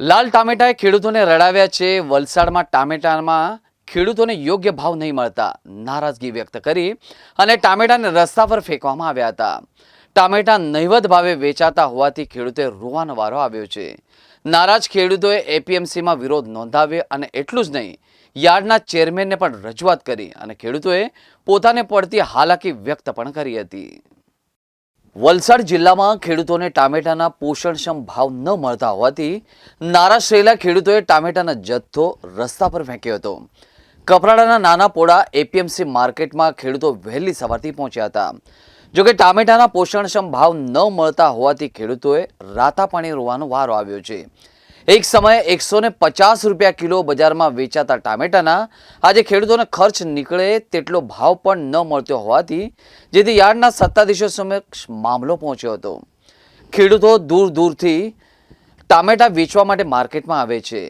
લાલ ટામેટાએ ખેડૂતોને રડાવ્યા છે. વલસાડમાં ટામેટામાં ખેડૂતોને યોગ્ય ભાવ નહીં મળતા નારાજગી વ્યક્ત કરી અને ટામેટાને રસ્તા પર ફેંકવામાં આવ્યા હતા. ટામેટા નહીવત ભાવે વેચાતા હોવાથી ખેડૂતે રોવાનો વારો આવ્યો છે. નારાજ ખેડૂતોએ એપીએમસીમાં વિરોધ નોંધાવ્યો અને એટલું જ નહીં, યાર્ડના ચેરમેનને પણ રજૂઆત કરી અને ખેડૂતોએ પોતાને પડતી હાલાકી વ્યક્ત પણ કરી હતી. વલસાડ જિલ્લામાં ખેડૂતોને ટામેટાના પોષણક્ષમ ભાવ ન મળતા હોવાથી નારાજ થયેલા ખેડૂતોએ ટામેટાના જથ્થો રસ્તા પર ફેંક્યો હતો. કપરાડાના નાના પોળા એપીએમસી માર્કેટમાં ખેડૂતો વહેલી સવારથી પહોંચ્યા હતા. જોકે ટામેટાના પોષણક્ષમ ભાવ ન મળતા હોવાથી ખેડૂતોએ રાતા પાણી રોવાનો વારો આવ્યો છે. એક સમયે એકસો પચાસ રૂપિયા કિલો બજારમાં વેચાતા ટામેટાના આજે ખેડૂતોને ખર્ચ નીકળે તેટલો ભાવ પણ ન મળતો હોવાથી જેથી યાર્ડના સત્તાધીશો સમક્ષ મામલો પહોંચ્યો હતો. ખેડૂતો દૂર દૂરથી ટામેટા વેચવા માટે માર્કેટમાં આવે છે,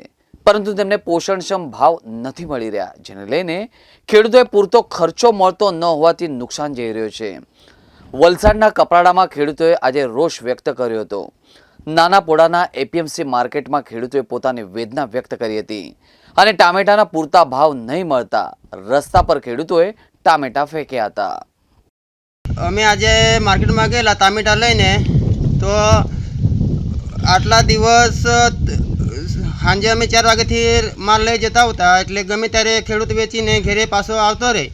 પરંતુ તેમને પોષણક્ષમ ભાવ નથી મળી રહ્યા, જેને લઈને ખેડૂતોએ પૂરતો ખર્ચો મળતો ન હોવાથી નુકસાન જઈ રહ્યો છે. વલસાડના કપરાડામાં ખેડૂતોએ આજે રોષ વ્યક્ત કર્યો હતો. નાના પોડાના એપીએમસી માર્કેટમાં ખેડૂતોએ પોતાની વેદના વ્યક્ત કરી હતી અને ટામેટાના પૂરતા ભાવ નહીં મળતા રસ્તા પર ખેડૂતોએ ટામેટા ફેંક્યા હતા. અમે આજે માર્કેટમાં ગયેલા ટામેટા લઈને તો આટલા દિવસ, સાંજે અમે ચાર વાગ્યાથી માલ લઈ જતા હતા એટલે ગમે ત્યારે ખેડૂત વેચીને ઘરે પાછો આવતો રહે.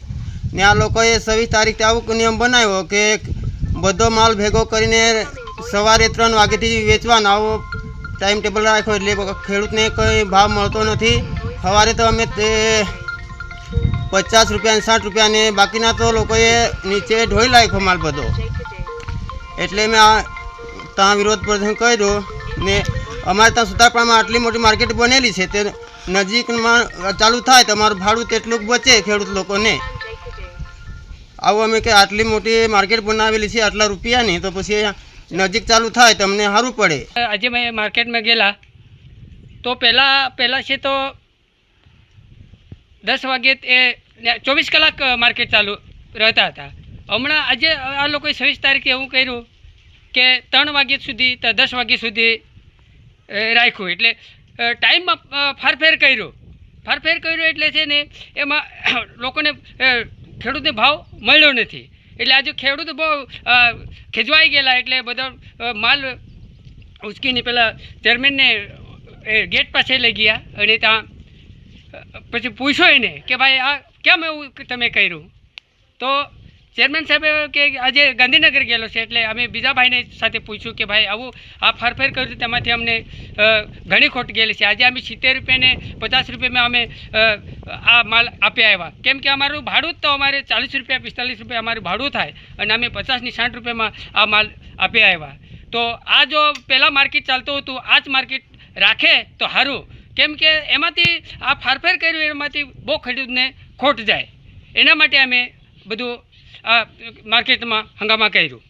ને આ લોકોએ છવ્વીસ તારીખથી આવું નિયમ બનાવ્યો કે બધો માલ ભેગો કરીને સવારે ત્રણ વાગ્યાથી વેચવાનો. આવો ટાઈમ ટેબલ રાખ્યો એટલે ખેડૂતને કોઈ ભાવ મળતો નથી. સવારે તો અમે તે પચાસ રૂપિયા સાઠ રૂપિયા ને બાકીના તો લોકોએ નીચે ઢોઈ નાખ્યો માલ બધો. એટલે મેં આ ત્યાં વિરોધ પ્રદર્શન કર્યો ને અમારે ત્યાં સુતારપાડામાં આટલી મોટી માર્કેટ બનેલી છે તે નજીકમાં ચાલુ થાય તો અમારું ભાડું તેટલું બચે ખેડૂત લોકોને. આવું અમે કે આટલી મોટી માર્કેટ બનાવેલી છે આટલા રૂપિયાની, તો પછી નજીક ચાલુ થાય તો અમને સારું પડે. આજે મેં માર્કેટમાં ગયેલા. તો પહેલાં પહેલાં છે તો દસ વાગે એ ચોવીસ કલાક માર્કેટ ચાલુ રહેતા હતા. હમણાં આજે આ લોકોએ છવ્વીસ તારીખે એવું કર્યું કે ત્રણ વાગ્યા સુધી દસ વાગ્યા સુધી રાખ્યું. એટલે ટાઈમમાં ફારફેર કર્યો. ફારફેર કર્યો એટલે છે ને એમાં લોકોને ખેડૂતને ભાવ મળ્યો નથી. એટલે આજે ખેડૂત બહુ ખેંચવાઈ ગયેલા એટલે બધો માલ ઉચકીને પેલા ચેરમેનને ગેટ પાસે લઈ ગયા અને ત્યાં પછી પૂછ્યો એને કે ભાઈ આ કેમ એવું તમે કર્યું? તો ચેરમેન સાહેબે કે આજે ગાંધીનગર ગયેલો છે એટલે અમે બીજા ભાઈને સાથે પૂછ્યું કે ભાઈ, આવું આ ફરફેર કર્યું તેમાંથી અમને ઘણી ખોટ ગયેલી છે. આજે અમે સિત્તેર રૂપિયાને પચાસ રૂપિયામાં અમે આ માલ આપ્યા આવ્યા. કેમ કે અમારું ભાડું જ તો અમારે ચાલીસ રૂપિયા, પિસ્તાલીસ રૂપિયા અમારું ભાડું થાય અને અમે પચાસની સાઠ રૂપિયામાં આ માલ આપ્યા આવ્યા. તો આ જો પહેલાં માર્કેટ ચાલતું હતું આ જ માર્કેટ રાખે તો સારું કેમ કે એમાંથી આ ફારફેર કર્યું, એમાંથી બહુ ખેડૂતને ખોટ જાય. એના માટે અમે બધું માર્કેટમાં હંગામા કર્યું.